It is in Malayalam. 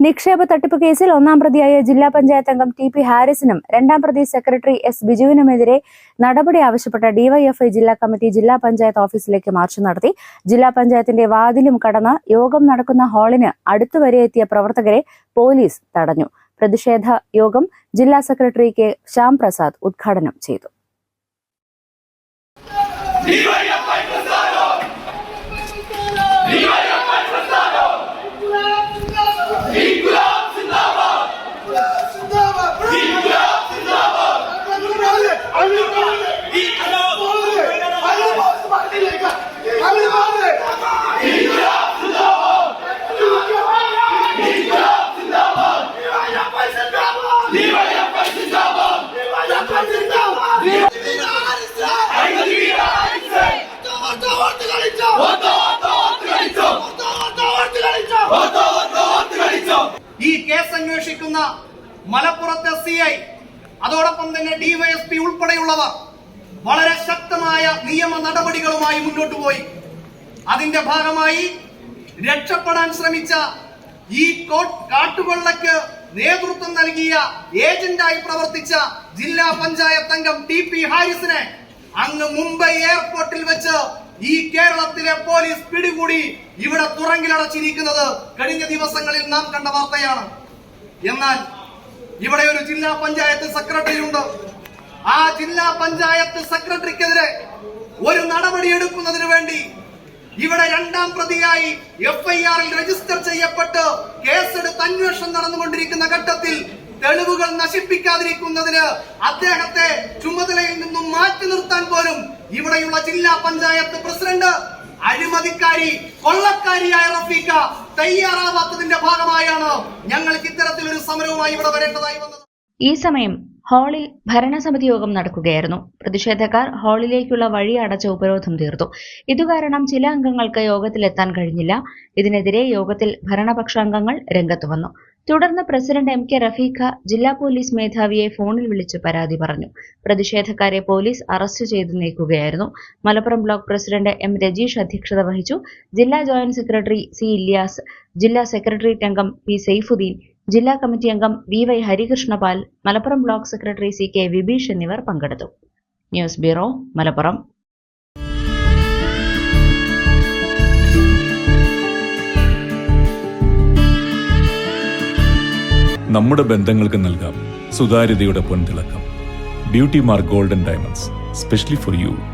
നിക്ഷേപ തട്ടിപ്പ് കേസിൽ ഒന്നാം പ്രതിയായ ജില്ലാ പഞ്ചായത്ത് അംഗം ടി പി ഹാരിസിനും രണ്ടാം പ്രതി സെക്രട്ടറി എസ് ബിജുവിനുമെതിരെ നടപടി ആവശ്യപ്പെട്ട ഡിവൈഎഫ്ഐ ജില്ലാ കമ്മിറ്റി ജില്ലാ പഞ്ചായത്ത് ഓഫീസിലേക്ക് മാർച്ച് നടത്തി. ജില്ലാ പഞ്ചായത്തിന്റെ വാതിലും കടന്ന് യോഗം നടക്കുന്ന ഹാളിന് അടുത്തുവരെ എത്തിയ പ്രവർത്തകരെ പോലീസ് തടഞ്ഞു. പ്രതിഷേധ യോഗം ജില്ലാ സെക്രട്ടറി കെ ശ്യാം പ്രസാദ് ഉദ്ഘാടനം ചെയ്തു. ഈ കേസ് അന്വേഷിക്കുന്ന മലപ്പുറത്തെ സി ഐ അതോടൊപ്പം തന്നെ ഡിവൈഎസ്പി ഉൾപ്പെടെയുള്ളവർ വളരെ ശക്തമായ നിയമ നടപടികളുമായി മുന്നോട്ട് പോയി. അതിന്റെ ഭാഗമായി രക്ഷപ്പെടാൻ ശ്രമിച്ച ഈ കാട്ടുകൊള്ളക്ക് നേതൃത്വം നൽകിയ ഏജന്റായി പ്രവർത്തിച്ച ജില്ലാ പഞ്ചായത്ത് അംഗം ടി പി ഹാരിസിനെ അങ്ങ് മുംബൈ എയർപോർട്ടിൽ വെച്ച് ഈ കേരളത്തിലെ പോലീസ് പിടികൂടി ഇവിടെ തുറങ്കിലടച്ചിരിക്കുന്നത് കഴിഞ്ഞ ദിവസങ്ങളിൽ നാം കണ്ട വാർത്തയാണ്. എന്നാൽ ഇവിടെ ഒരു ജില്ലാ പഞ്ചായത്ത് സെക്രട്ടറി ഉണ്ട് ആ ജില്ലാ പഞ്ചായത്ത് സെക്രട്ടറിക്കെതിരെ ഒരു നടപടി എടുക്കുന്നതിന് വേണ്ടി ഇവിടെ രണ്ടാം പ്രതിയായി എഫ് ഐ ആറിൽ രജിസ്റ്റർ ചെയ്യപ്പെട്ട് കേസെടുത്ത് അന്വേഷണം നടന്നുകൊണ്ടിരിക്കുന്ന ഘട്ടത്തിൽ തെളിവുകൾ നശിപ്പിക്കാതിരിക്കുന്നതിന് അദ്ദേഹത്തെ ചുമതലയിൽ നിന്നും മാറ്റി നിർത്താൻ പോലും ഇവിടെയുള്ള ജില്ലാ പഞ്ചായത്ത് പ്രസിഡന്റ് അഴിമതിക്കാരി കൊള്ളക്കാരിയായ റഫീഖ തയ്യാറാവാത്തതിന്റെ ഭാഗമായാണ് ഞങ്ങൾക്ക് ഇത്തരത്തിലൊരു സമരവുമായി ഇവിടെ വരേണ്ടതായി വന്നത്. ഈ സമയം ഹാളിൽ ഭരണസമിതി യോഗം നടക്കുകയായിരുന്നു. പ്രതിഷേധക്കാർ ഹാളിലേക്കുള്ള വഴി അടച്ച ഉപരോധം തീർത്തു. ഇതുകാരണം ചില അംഗങ്ങൾക്ക് യോഗത്തിലെത്താൻ കഴിഞ്ഞില്ല. ഇതിനെതിരെ യോഗത്തിൽ ഭരണപക്ഷ അംഗങ്ങൾ രംഗത്ത് വന്നു. തുടർന്ന് പ്രസിഡന്റ് എം കെ റഫീഖ ജില്ലാ പോലീസ് മേധാവിയെ ഫോണിൽ വിളിച്ച് പരാതി പറഞ്ഞു. പ്രതിഷേധക്കാരെ പോലീസ് അറസ്റ്റ് ചെയ്ത് നീക്കുകയായിരുന്നു. Malappuram block president M Rajeesh അധ്യക്ഷത വഹിച്ചു. ജില്ലാ ജോയിന്റ് സെക്രട്ടറി സി ഇല്യാസ് ജില്ലാ സെക്രട്ടേറിയറ്റ് അംഗം പി സെയ്ഫുദ്ദീൻ ജില്ലാ കമ്മിറ്റി അംഗം V Y Harikrishnapal Malappuram block secretary C K Vibeesh എന്നിവർ പങ്കെടുത്തു. News bureau Malappuram. നമ്മുടെ ബന്ധങ്ങൾക്ക് നൽകാം സുതാര്യതയുടെ പൊൻതിളക്കം. Beauty mark golden diamonds specially for you.